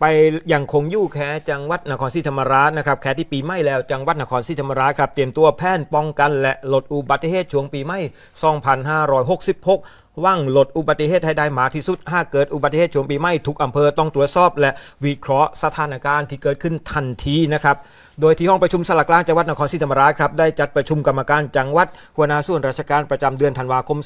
ไปยังคงยู่แค่จังหวัดนครศรีธรรมราชนะครับแค่ที่ปีใหม่แล้วจังหวัดนครศรีธรรมราชครับเตรียมตัวแผนป้องกันและลดอุบัติเหตุช่วงปีใหม่ 2566ว่างลดอุบัติเหตุให้ได้มากที่สุด หากเกิดอุบัติเหตุช่วงปีใหม่ทุกอำเภอต้องตรวจสอบ และวิเคราะห์สถานการณ์ที่เกิดขึ้นทันทีนะครับ โดยที่ห้องประชุมสลักกลางจังหวัดนครศรีธรรมราชครับได้จัดประชุมกรรมการจังหวัดหัวหน้าส่วนราชการประจำเดือนธันวาคม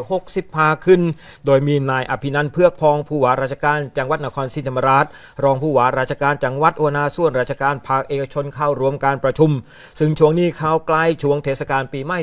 2565 ขึ้น โดยมีนายอภินันท์เพือกพองผู้ว่าราชการจังหวัดนครศรีธรรมราช รองผู้ว่าราชการจังหวัดหัวหน้าส่วนราชการภาคเอกชนเข้าร่วมการประชุม ซึ่งช่วงนี้เข้าใกล้ช่วงเทศกาลปีใหม่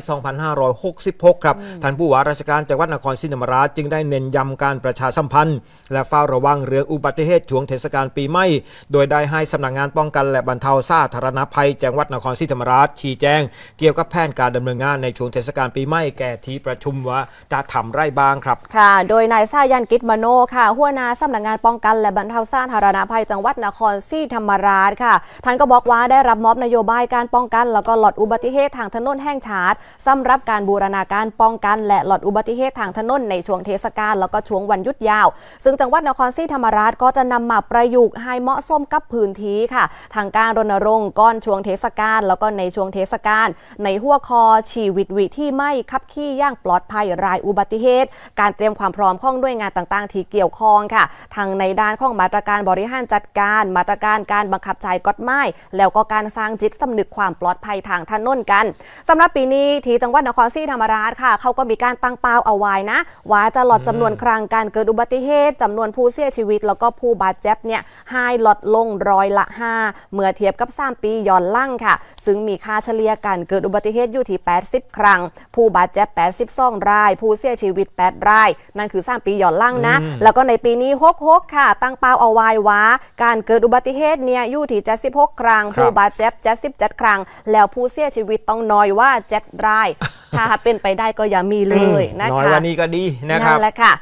2566 ครับท่านผู้ว่าราชการจังหวัดนครศรีธรรมราชจึงได้เน้นย้ำการประชาสัมพันธ์ และเฝ้าระวังเรื่องอุบัติเหตุช่วงเทศกาลปีใหม่ โดยได้ให้สำนักงานป้องกันและบรรเทาสาธารณภัยจังหวัดนครศรีธรรมราชชี้แจง เกี่ยวกับแผนการดำเนินงานในช่วงเทศกาลปีใหม่แก่ที่ประชุมว่าจะทำไรบ้างครับ ค่ะ โดยนายสายันกิจมโนค่ะ หัวหน้าสำนักงานป้องกันและบรรเทาสาธารณภัยจังหวัดนครศรีธรรมราชค่ะท่านก็บอกว่าได้รับมอบนโยบายการป้องกัน แล้วก็หลอดอุบัติเหตุทางถนนแห่งชาติสำหรับการบูรณาการป้องกัน และหลอดอุบัติเหตุทางถนนในช่วงเทศกาลแล้วก็ช่วงวันหยุดยาว ซึ่งจังหวัดนครศรีธรรมราชก็จะนำมาประยุกต์ให้เหมาะสมกับพื้นที่ค่ะ ทางการรณรงค์ก้อนช่วงเทศกาลแล้วก็ในช่วงเทศกาลในหัวคอชีวิตวิที่ไม่ขับขี่ย่างปลอดภัยรายอุบัติเหตุ การเตรียมความพร้อมข้องด้วยงานต่างๆ ที่เกี่ยวข้องค่ะทางในด้านของมาตรการบริหารจัดการ มาตรการการบังคับใช้กฎหมายแล้วก็การสร้างจิตสำนึกความปลอดภัยทางถนนกันสำหรับปีนี้ที่จังหวัดนครศรีธรรมราชค่ะเขาก็มีการตั้งเป้าเอาไว้นะ ว่าจะลดจำนวนครั้งการเกิดอุบัติเหตุจำนวนผู้เสียชีวิต แล้วก็ผู้บาดเจ็บเนี่ยให้ลดลงร้อยละ 5 เมื่อเทียบกับ 3 ปีย้อนหล่างค่ะ ซึ่งมีค่าเฉลี่ยการเกิดอุบัติเหตุอยู่ที่ 80 ครั้ง ผู้บาดเจ็บ 82 ราย ผู้เสียชีวิต 8 ราย นั่นคือ 3 ปีย้อนหล่างนะ แล้วก็ในปีนี้66ค่ะ ตั้งเป้าเอาไว้ว่าการเกิดอุบัติเหตุเนี่ยอยู่ที่76 ครั้งครับผู้บาดเจ็บ77 ครั้ง แล้วผู้เสียชีวิตต้องน้อยว่า7ราย ถ้าเป็นไปได้ก็อย่ามีเลยนะคะน้อยวันนี้ก็ดีนะครับนั่นแหละค่ะ